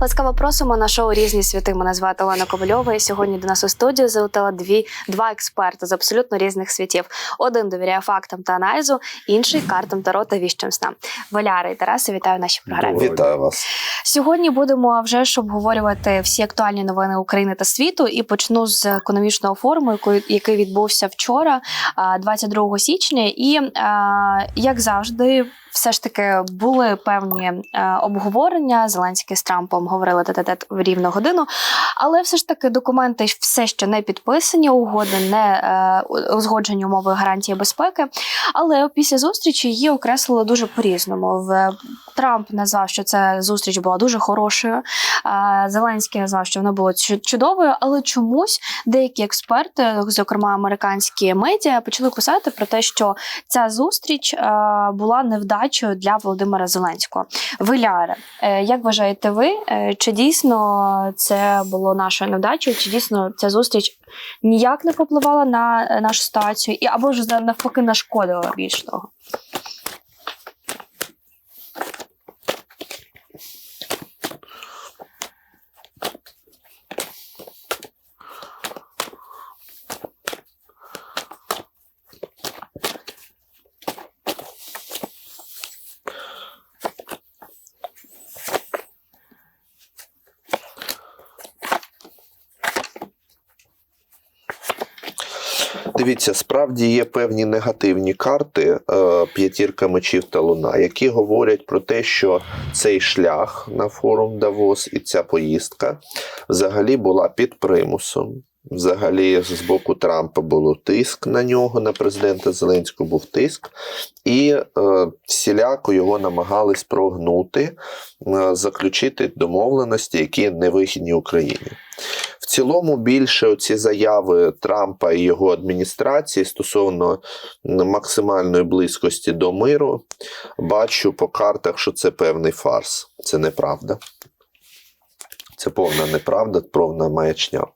Ласкаво просимо на шоу Різні світи. Мене звати Олена Ковальова. І сьогодні до нас у студію залетіла дві два експерти з абсолютно різних світів. Один довіряє фактам та аналізу, інший картам таро та віщим снам. Валяра і Тараси, вітаю в нашій програмі. Вітаю вас. Сьогодні будемо вже ж обговорювати всі актуальні новини України та світу. І почну з економічного форуму, який- відбувся вчора, а, 22 січня. І як завжди, все ж таки були певні е, обговорення. Зеленський з Трампом говорили тет в рівну годину. Але все ж таки документи все ще не підписані, угоди не е, узгоджені умови гарантії безпеки. Але після зустрічі її окреслили дуже по-різному. В Трамп назвав, що ця зустріч була дуже хорошою. Зеленський назвав, що вона була чу- чудовою, але чомусь деякі експерти, зокрема американські медіа, почали писати про те, що ця зустріч е, була невдачею для Володимира Зеленського. Виляре, е, як вважаєте ви, е, чи дійсно це було нашою невдачею? Чи дійсно ця зустріч ніяк не попливала на е, нашу ситуацію, і або ж навпаки нашкодила більш того? Дивіться, справді є певні негативні карти е, п'ятірка мечів та луна, які говорять про те, що цей шлях на форум Давос і ця поїздка взагалі була під примусом. Взагалі, з боку Трампа було тиск на нього, на президента Зеленського був тиск, і е, всіляко його намагались прогнути, е, заключити домовленості, які невигідні Україні. В цілому більше ці заяви Трампа і його адміністрації стосовно максимальної близькості до миру, бачу по картах, що це певний фарс. Це неправда. Це повна неправда, повна маячня.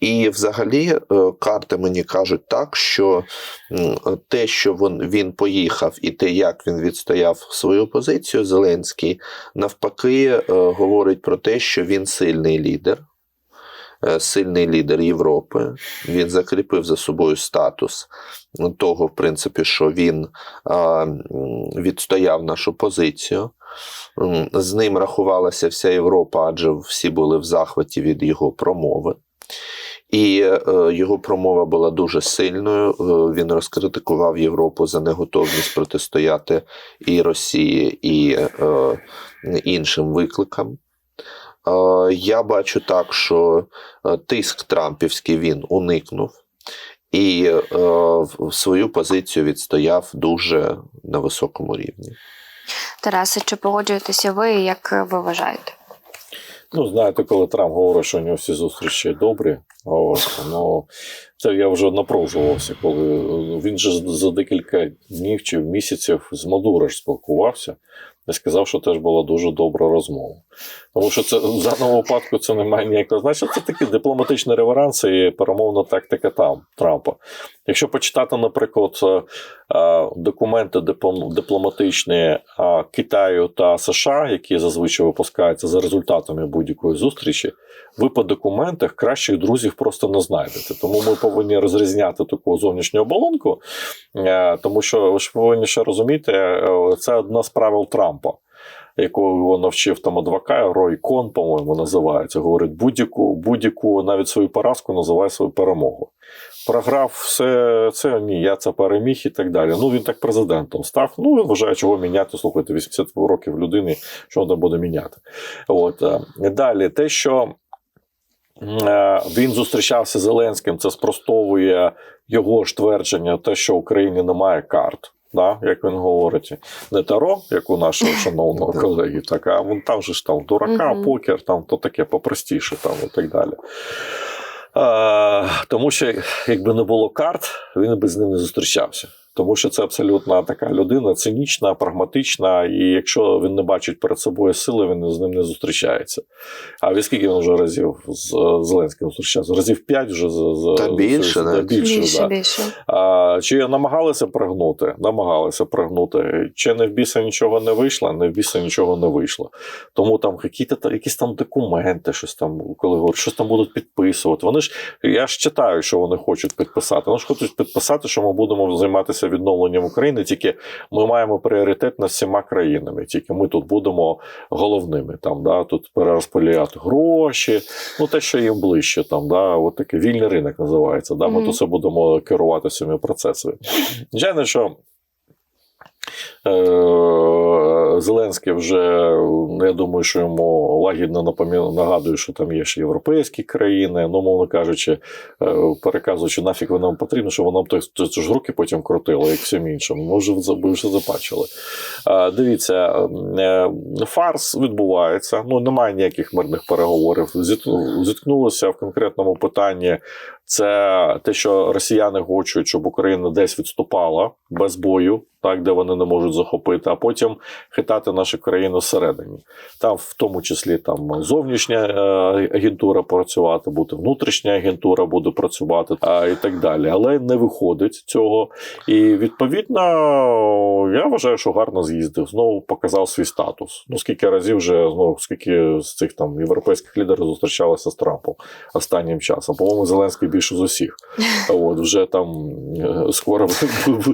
І взагалі е, карти мені кажуть так, що те, що він, поїхав, і те, як він відстояв свою позицію, Зеленський, навпаки, е, говорить про те, що він сильний лідер. е, Сильний лідер Європи, він закріпив за собою статус того, в принципі, що він відстояв нашу позицію. З ним рахувалася вся Європа, адже всі були в захваті від його промови. І е, його промова була дуже сильною. Е, він розкритикував Європу за неготовність протистояти і Росії, і е, іншим викликам. Е, я бачу так, що е, тиск Трампівський він уникнув. І е, свою позицію відстояв дуже на високому рівні. Тарасе, чи погоджуєтеся ви, як ви вважаєте? Ну, знаєте, коли Трамп говорить, що у нього всі зустрічі добрі, ну, це я вже напружувався, коли е, він же за декілька днів чи місяців з Мадуро ж спілкувався і сказав, що теж була дуже добра розмова. Тому що це в даному випадку це не має ніякого значення. Це такі дипломатичні реверанси і перемовна тактика там Трампа. Якщо почитати, наприклад, е, е, документи дипломатичні Китаю та США, які зазвичай випускаються за результатами будь-якої зустрічі, ви по документах кращих друзів просто не знайдете. Тому ми повинні розрізняти таку зовнішню оболонку, е, тому що ви ж повинні ще розуміти, е, це одна з правил Трампа. Якого його навчив там адвокат Рой Кон, по-моєму, називається. Говорить, будь-яку, будь-яку навіть свою поразку називає свою перемогу. Програв все це ні, я це переміг і так далі. Ну він так президентом став. Ну він вважає, чого міняти. Слухайте, 80 років людини, що вона буде міняти. От е, далі, те, що він зустрічався з Зеленським, це спростовує його ж твердження, те, що в Україні немає карт. Да, як він говорить, не таро, як у нашого шановного колеги, так а вон там же ж там дурака, покер, там то таке попростіше, там і так далі. А, тому що якби не було карт, він би з ним не зустрічався. Тому що це абсолютно така людина цинічна, прагматична, і якщо він не бачить перед собою сили, він з ним не зустрічається. А від скільки він вже разів з Зеленським зустрічався? Разів п'ять вже з, з Та більше, з- навіть. більше, більше, да. більше. А, чи намагалися пригнути? Намагалися пригнути. Чи не в біса нічого не вийшло? Не в біса нічого не вийшло. Тому там якісь там документи, щось там, коли говорять, щось там будуть підписувати. Вони ж я ж читаю, що вони хочуть підписати. Вони ж хочуть підписати, що ми будемо займатися відновленням України. Тільки ми маємо пріоритет над всіма країнами. Тільки ми тут будемо головними. Там да тут перерозподіляти гроші. Ну те, що їм ближче, там да, от такий вільний ринок називається. Да, ми Мгм. тут все будемо керувати цими процесами. Звичайно, що. Е, Зеленський вже я думаю, що йому лагідно нагадує, що там є ще європейські країни. Ну, мовно кажучи, е, переказуючи, нафіг воно нам потрібно, що воно б ж руки потім крутило, як всім іншим. Ми вже ви вже забачили. Е, Дивіться, фарс відбувається. Ну немає ніяких мирних переговорів. Зіткнулося в конкретному питанні. Це те, що росіяни хочуть, щоб Україна десь відступала без бою, так де вони не можуть захопити, а потім хитати нашу країну всередині. Там, в тому числі, там зовнішня е, агентура працювати, буде внутрішня агентура буде працювати а, і так далі. Але не виходить цього. І відповідно, я вважаю, що гарно з'їздив. Знову показав свій статус. Ну скільки разів вже знову скільки з цих там європейських лідерів зустрічалися з Трампом останнім часом. По-моєму, Зеленський більше з усіх. От вже там е, скоро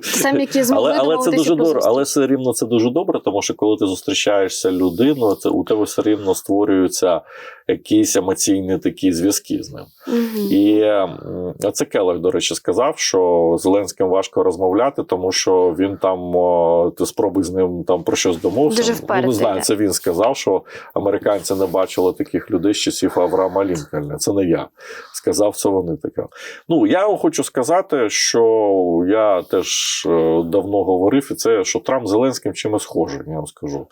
Самі, які змогли але, але це дуже добре. Але все рівно це дуже добре, тому що коли ти зустрічаєшся людиною, це у тебе все рівно створюються якісь емоційні такі зв'язки з ним. І це Келех, до речі, сказав, що Зеленським важко розмовляти, тому що він там ти спробуй з ним там про щось домовився. Ну, не знаю, це він сказав, що американці не бачили таких людей з часів Авраама Лінкольна. Це не я. Сказав це вони таке. Ну я вам хочу сказати, що я теж е, давно говорив, і це що Трамп Зеленським чимось схожий, я вам скажу.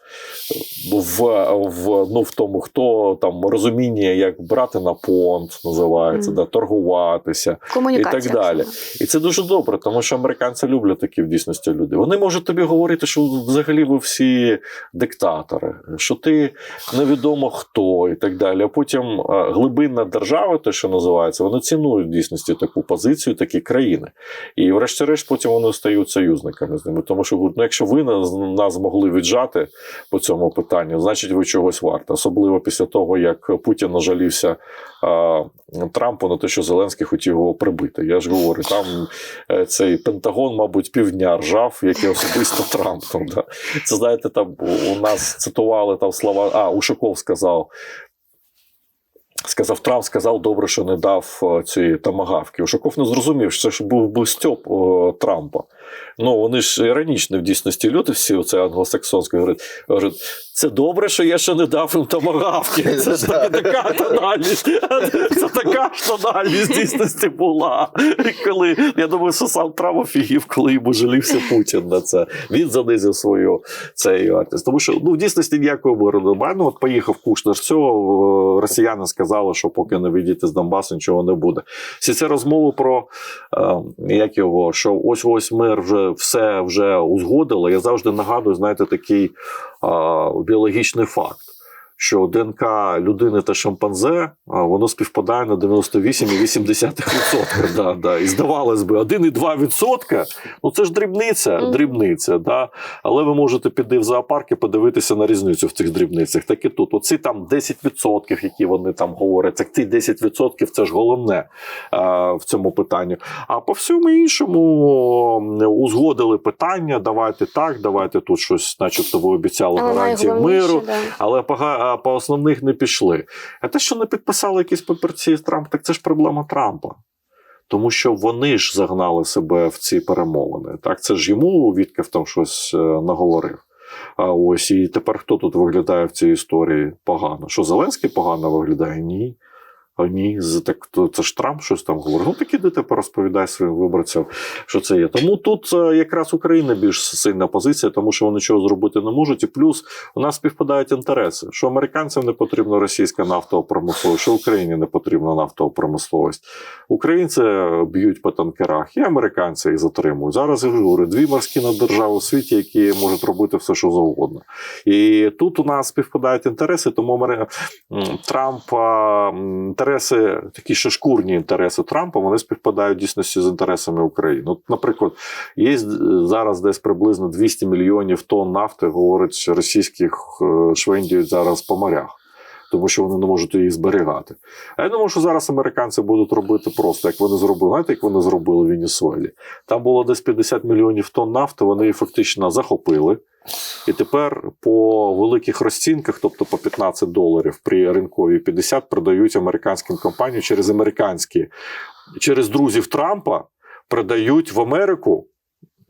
В, в, ну, в тому, хто там розуміння, як брати на понт, називається, Мгм. да, торгуватися. І так далі. І це дуже добре, тому що американці люблять такі в дійсності люди. Вони можуть тобі говорити, що взагалі ви всі диктатори, що ти невідомо хто і так далі. А потім е, глибинна держава, те, що називається, вони цінують дійсності таку позицію, такі країни. І врешті-решт потім вони стають союзниками з ними. Тому що ну, якщо ви нас, змогли віджати по цьому питанню, значить ви чогось варте. Особливо після того, як Путін нажалівся а, Трампу на те, що Зеленський хотів його прибити. Я ж говорю, там е, цей Пентагон, мабуть, півдня ржав, як і особисто Трамп. Там, да. Це знаєте, там у нас цитували там слова. А, Ушаков сказав. Сказав Трамп, сказав добре, що не дав цієї тамагавки. Ушаков не зрозумів, що це ж був би стьоп Трампа. Ну вони ж іронічні в дійсності люди, всі оце англосаксонське говорять. говорять, Це добре, що я ще не дав їм тамагавки. Це ж таки така тональність. Це така ж тональність в дійсності була. Коли я думаю, що сам Трамп офігів, коли йому жалівся Путін на це. Він занизив свою цей артист. Тому що ну в дійсності ніякого миру немає. Ну от поїхав Кушнер. Все, е, росіяни сказали, що поки не відійти з Донбасу, нічого не буде. Всі ці розмови про е, як його, що ось ось мир вже все вже узгодили. Я завжди нагадую, знаєте, такий а, біологічний факт. Що ДНК людини та шимпанзе а, воно співпадає на 98,8%. Да, да. І здавалось би, 1,2% ну це ж дрібниця, дрібниця. Да? Але ви можете піти в зоопарк і подивитися на різницю в цих дрібницях. Так і тут. Оці там 10%, які вони там говорять, так ці 10% це ж головне а, в цьому питанні. А по всьому іншому узгодили питання. Давайте так, давайте тут щось, начебто, ви обіцяли гарантії миру. да. Але по, га- а по основних не пішли. А те, що не підписали якісь папірці Трампа, так це ж проблема Трампа. Тому що вони ж загнали себе в ці перемовини. Так, це ж йому Вітків там щось е, наговорив. А ось і тепер хто тут виглядає в цій історії погано? Що Зеленський погано виглядає? Ні. А ні, так то це ж Трамп щось там говорить. Ну так іди тепер розповідай своїм виборцям, що це є. Тому тут е, якраз Україна більш сильна позиція, тому що вони нічого зробити не можуть. І плюс у нас співпадають інтереси, що американцям не потрібна російська нафтова промисловість, що Україні не потрібна нафтова промисловість. Українці б'ють по танкерах, і американці їх затримують. Зараз я говорю, дві морські держави у світі, які можуть робити все, що завгодно. І тут у нас співпадають інтереси, тому Трампа м, інтереси, такі ще шкурні інтереси Трампа, вони співпадають дійсності з інтересами України. От, наприклад, є зараз десь приблизно 200 мільйонів тонн нафти, говорить, що російських е, швендіють зараз по морях. Тому що вони не можуть її зберігати. А я думаю, що зараз американці будуть робити просто, як вони зробили. Знаєте, як вони зробили в Венесуелі? Там було десь 50 мільйонів тонн нафти, вони її фактично захопили. І тепер по великих розцінках, тобто по 15 доларів при ринковій 50, продають американським компаніям через американські, через друзів Трампа продають в Америку.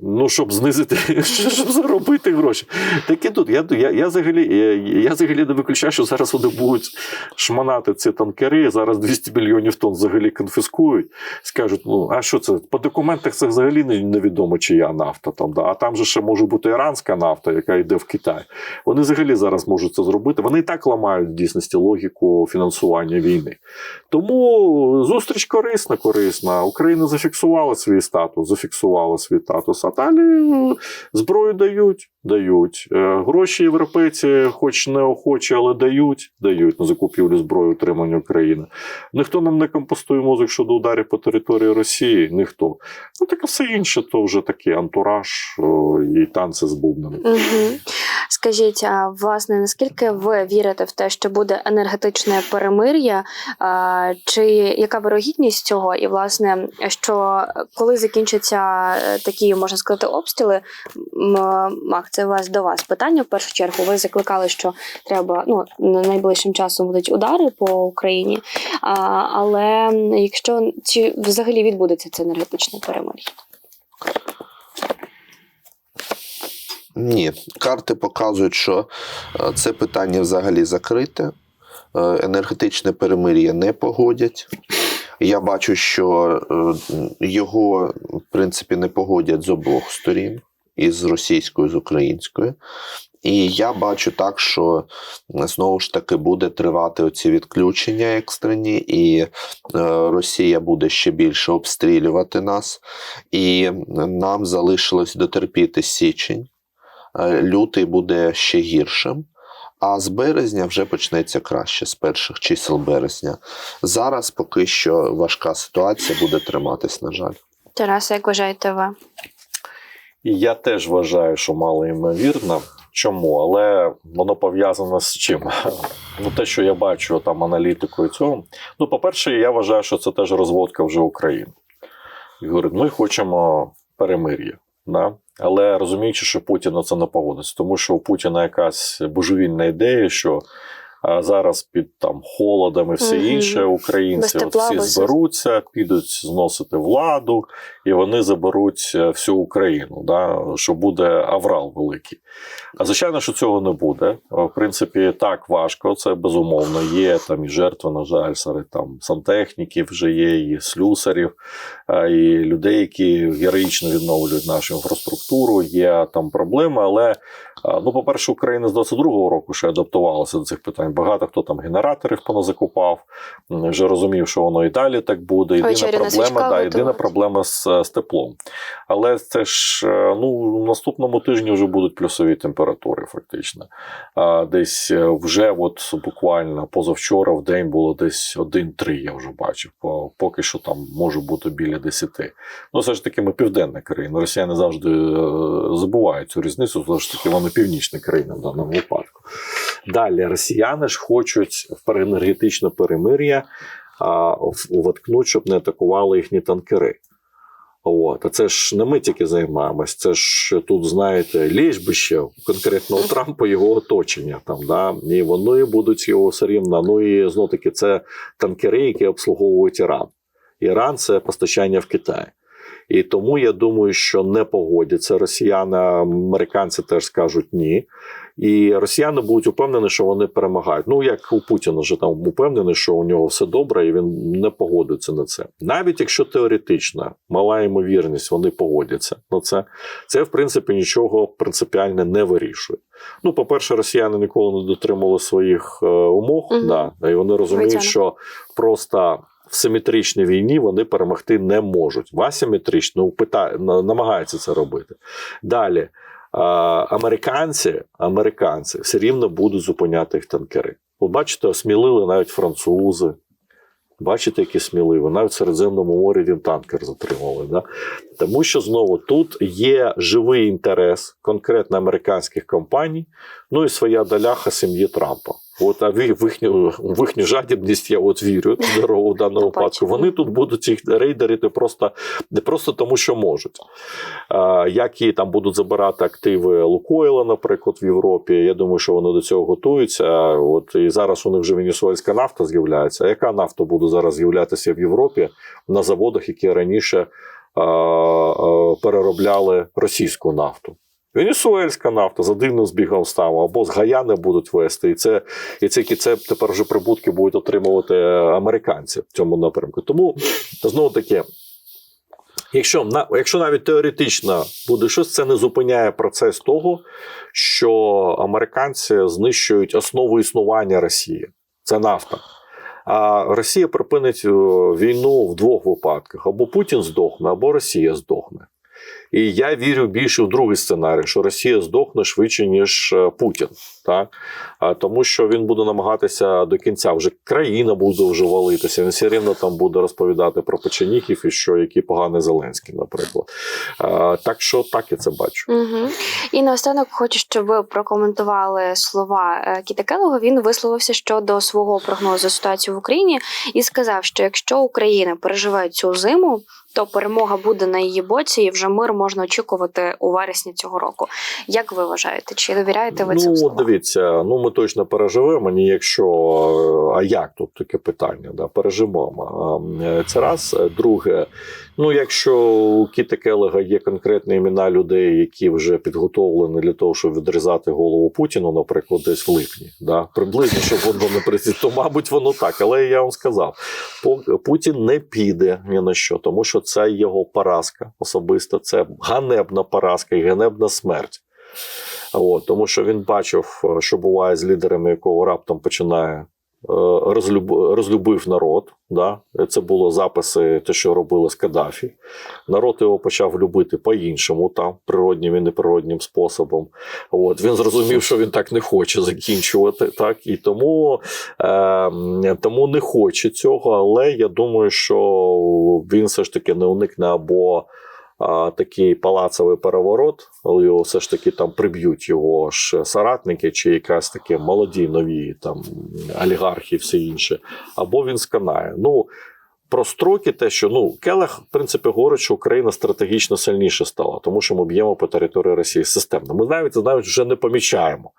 Ну, щоб знизити, щоб заробити гроші. Так тут. Я, я, я, взагалі, я, взагалі не виключаю, що зараз вони будуть шманати ці танкери. Зараз 200 мільйонів тонн взагалі конфіскують. Скажуть, ну а що це? По документах це взагалі не- невідомо, чия нафта там. Да? А там же ще може бути іранська нафта, яка йде в Китай. Вони взагалі зараз можуть це зробити. Вони і так ламають в дійсності логіку фінансування війни. Тому зустріч корисна, корисна. Україна зафіксувала свій статус, зафіксувала свій статус. А далі зброю дають, дають. Е, Гроші європейці, хоч неохочі, але дають, дають на закупівлю зброї утримання України. Ніхто нам не компостує мозок щодо ударів по території Росії. Ніхто. Ну таке все інше, то вже такий антураж і танці з бубнами. Скажіть, а власне, наскільки ви вірите в те, що буде енергетичне перемир'я? Чи яка вирогідність цього? І власне, що коли закінчаться е, такі, можна сказати, обстріли? Мак, це вас до вас питання в першу чергу. Ви закликали, що треба ну найближчим часом будуть удари по Україні. А, але якщо чи взагалі відбудеться це енергетичне перемир'я? Ні, карти показують, що е, це питання взагалі закрите. Е, Енергетичне перемир'я не погодять. Я бачу, що е, його, в принципі, не погодять з обох сторін, і з російською, і з українською. І я бачу так, що знову ж таки буде тривати оці відключення екстрені, і е, Росія буде ще більше обстрілювати нас. І нам залишилось дотерпіти січень. Е, Лютий буде ще гіршим. А з березня вже почнеться краще, з перших чисел березня. Зараз поки що важка ситуація буде триматись, на жаль. Тараса, як вважаєте ви? І я теж вважаю, що мало ймовірно. Чому? Але воно пов'язано з чим? Ну, те, що я бачу там аналітикою цього. Ну, по-перше, я вважаю, що це теж розводка вже України. І говорить, ми хочемо перемир'я. Да? Але розуміючи, що Путін на це не погодиться, тому що у Путіна якась божевільна ідея, що зараз під там холодом і все Мгм. інше українці Без от всі без- зберуться, підуть зносити владу, і вони заберуть е, всю Україну, да, що буде аврал великий. А звичайно, що цього не буде. В принципі, так важко, це безумовно. Є там і жертви, на жаль, серед там сантехніків вже є, і слюсарів, і людей, які героїчно відновлюють нашу інфраструктуру. Є там проблеми, але. Ну, по-перше, Україна з 22-го року ще адаптувалася до цих питань. Багато хто там генераторів поназакупав, вже розумів, що воно і далі так буде. Єдина Вечері проблема, да, єдина проблема з, е, з теплом. Але це ж е, ну, в наступному тижні вже будуть плюсові температури, фактично. А десь е, вже, от буквально позавчора в день було десь 1-3, я вже бачив. Поки що там може бути біля 10. Ну, все ж таки, ми південна країна. Росіяни завжди е, забувають цю різницю, все ж таки, вони північна країна в даному випадку. Далі росіяни ж хочуть в енергетичне перемир'я воткнуть, щоб не атакували їхні танкери. От, а це ж не ми тільки займаємось, це ж тут, знаєте, лєжбище конкретно у Трампа його оточення там, да, і вони будуть його все рівно. Ну і знов таки це танкери, які обслуговують Іран. Іран це постачання в Китай. І тому я думаю, що не погодяться росіяни, американці теж скажуть ні. І росіяни будуть упевнені, що вони перемагають. Ну як у Путіна вже там упевнений, що у нього все добре, і він не погодиться на це. Навіть якщо теоретично мала ймовірність, вони погодяться на це. Це в принципі нічого принципіально не вирішує. Ну, по-перше, росіяни ніколи не дотримували своїх е, умов, Мгм. да, і вони розуміють, Звичайно. що просто. В симетричній війні вони перемогти не можуть. В асиметрично намагаються це робити. Далі американці, американці все рівно будуть зупиняти їх танкери. Ви бачите, осмілили навіть французи. Бачите, які сміливі. Навіть в Середземному морі він танкер затримали. Да? Тому що знову тут є живий інтерес конкретно американських компаній, ну і своя доляха сім'ї Трампа. От, а в їхню, в їхню жадібність я от вірю здорово в даному випадку. Вони тут будуть їх рейдерити просто не просто тому, що можуть. А, як і там будуть забирати активи Лукойла, наприклад, в Європі. Я думаю, що вони до цього готуються. От і зараз у них вже венесуельська нафта з'являється. А яка нафта буде зараз з'являтися в Європі на заводах, які раніше а, а, переробляли російську нафту? Венесуельська нафта за дивним збігом ставу, або з Гаяни будуть вести, і це і ці це тепер вже прибутки будуть отримувати американці в цьому напрямку. Тому знову таки, якщо якщо навіть теоретично буде щось, це не зупиняє процес того, що американці знищують основу існування Росії. Це нафта. А Росія припинить е, війну в двох випадках: або Путін здохне, або Росія здохне. І я вірю більше в другий сценарій, що Росія здохне швидше, ніж е, Путін. Так? Тому що він буде намагатися до кінця. Вже країна буде вже валитися. Він все рівно там буде розповідати про печеніків і що який поганий Зеленський, наприклад. Так що так я це бачу. Угу. І наостанок хочу, щоб ви прокоментували слова е, Кіта Келлога. Він висловився щодо свого прогнозу ситуації в Україні і сказав, що якщо Україна переживе цю зиму, то перемога буде на її боці, і вже мир можна очікувати у вересні цього року. Як ви вважаєте? Чи довіряєте ви цим Ну, словам? дивіться, ну ми точно переживемо. Ні, якщо а як тут таке питання? Да, переживемо. Е, Це раз. Друге, ну якщо у Кіта Келега є конкретні імена людей, які вже підготовлені для того, щоб відрізати голову Путіну, наприклад, десь в липні, да, приблизно, щоб воно не прийти, то мабуть воно так. Але я вам сказав, Путін не піде ні на що, тому що це його поразка особиста, це ганебна поразка і ганебна смерть. От, тому що він бачив, е, що буває з лідерами, якого раптом починає розлюбив народ. Да? Це було записи, те, що робили з Каддафі. Народ його почав любити по-іншому, там, природнім і неприроднім способом. От, він зрозумів, що він так не хоче закінчувати. Так? І тому, е, тому не хоче цього, але я думаю, що він все ж таки не уникне або а, такий палацовий переворот, але його все ж таки там приб'ють його ж соратники, чи якась такі молоді нові там олігархи, і все інше, або він сканає. Ну про строки, те, що ну Келех, в принципі, говорить, що Україна стратегічно сильніше стала, тому що ми б'ємо по території Росії системно. Ми навіть навіть вже не помічаємо.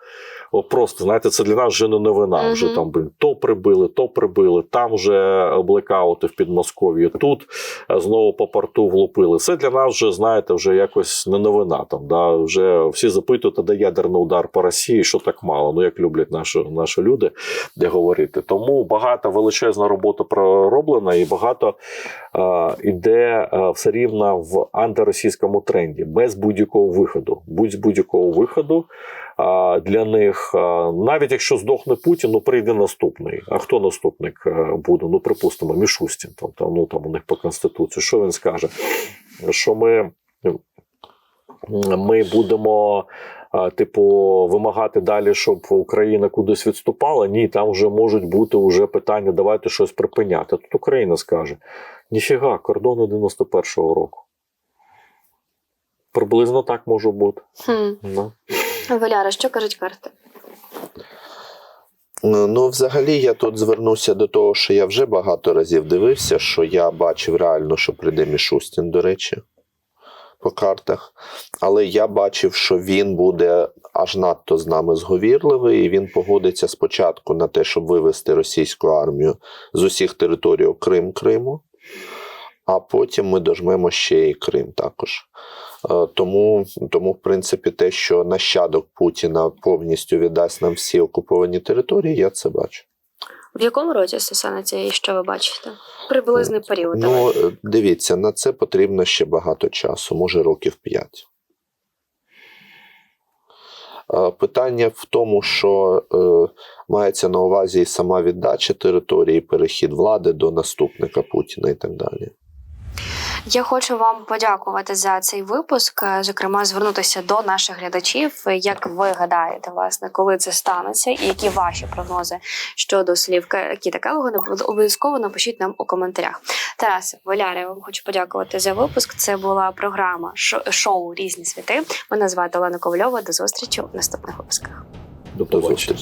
Просто знаєте, це для нас вже не новина. Мгм. Вже там блін, то прибили, то прибили. Там вже блекаути в Підмосков'ї. Тут е, знову по порту влупили. Це для нас вже знаєте, вже якось не новина. Там да вже всі запитують, а де ядерний удар по Росії, що так мало. Ну як люблять наші, наші люди, де говорити. Тому багато величезна робота пророблена, і багато е, іде е, все рівно в антиросійському тренді, без будь-якого виходу. Будь будь-якого виходу для них, навіть якщо здохне Путін, ну прийде наступний. А хто наступник е, буде? Ну, припустимо, Мішустін. Там, там, ну, там у них по конституції. Що він скаже? Що ми, ми будемо. А, Типу, вимагати далі, щоб Україна кудись відступала. Ні, там вже можуть бути вже питання, давайте щось припиняти. Тут Україна скаже: ніфіга, кордони 91-го року. Приблизно так може бути. Хм. Ну. Валяра, що кажуть карти? Ну, Ну, взагалі, я тут звернуся до того, що я вже багато разів дивився, що я бачив реально, що прийде Мішустін, до речі, по картах. Але я бачив, що він буде аж надто з нами зговірливий, і він погодиться спочатку на те, щоб вивести російську армію з усіх територій, окрім Криму. а потім ми дожмемо ще і Крим також. Е, Тому, тому, в принципі, те, що нащадок Путіна повністю віддасть нам всі окуповані території, я це бачу. В якому році станеться і що ви бачите? Приблизний період. Ну, е, дивіться, на це потрібно ще багато часу, може років 5. Питання в тому, що е, мається на увазі і сама віддача території, перехід влади до наступника Путіна і так далі. Я хочу вам подякувати за цей випуск. е, Зокрема, звернутися до наших глядачів. Як ви гадаєте, власне, коли це станеться, і які ваші прогнози щодо слів Кіта Келлога, не- обов'язково напишіть нам у коментарях. Тарасе, Валяра, я вам хочу подякувати за випуск. Це була програма шо- шоу Різні світи. Мене звати Олена Ковальова. До зустрічі у наступних випусках. До побачення.